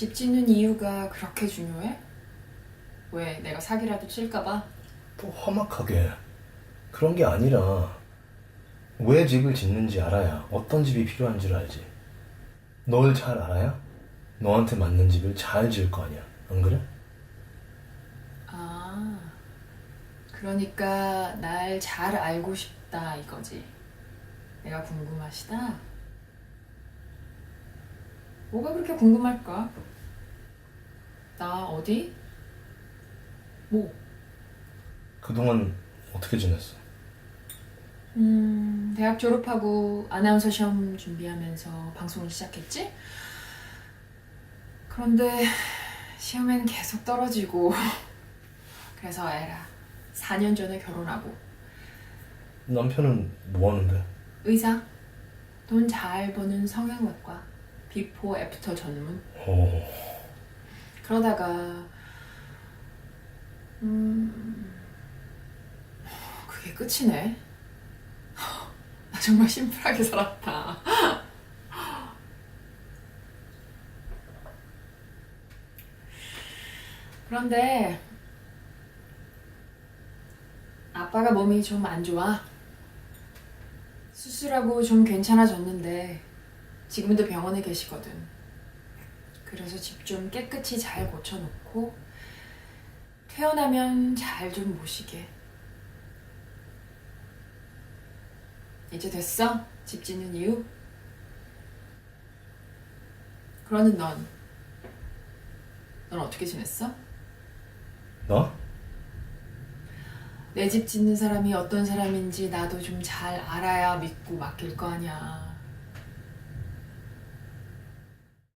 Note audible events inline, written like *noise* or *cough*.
집 짓는 이유가 그렇게 중요해? 왜 내가 사기라도 칠까봐? 또 험악하게. 그런 게 아니라 왜 집을 짓는지 알아야 어떤 집이 필요한지를 알지. 널 잘 알아야 너한테 맞는 집을 잘 지을 거 아니야. 안 그래? 아, 그러니까 날 잘 알고 싶다 이거지. 내가 궁금하시다? 뭐가 그렇게 궁금할까? 나 어디? 뭐? 그동안 어떻게 지냈어? 음, 대학 졸업하고 아나운서 시험 준비하면서 방송을 시작했지? 그런데 시험엔 계속 떨어지고 *laughs* 그래서 에라 4년 전에 결혼하고 남편은 뭐 하는데? 의사 돈 잘 버는 성형외과 비포 애프터 전문 어, 그러다가 음 그게 끝이네. 나 정말 심플하게 살았다. 그런데 아빠가 몸이 좀 안 좋아. 수술하고 좀 괜찮아졌는데 지금도 병원에 계시거든 그래서 집 좀 깨끗이 잘 고쳐놓고 태어나면 잘 좀 모시게. 이제 됐어? 집 짓는 이유? 그러는 넌, 넌 어떻게 지냈어? 나? 내 집 짓는 사람이 어떤 사람인지 나도 좀 잘 알아야 믿고 맡길 거 아니야.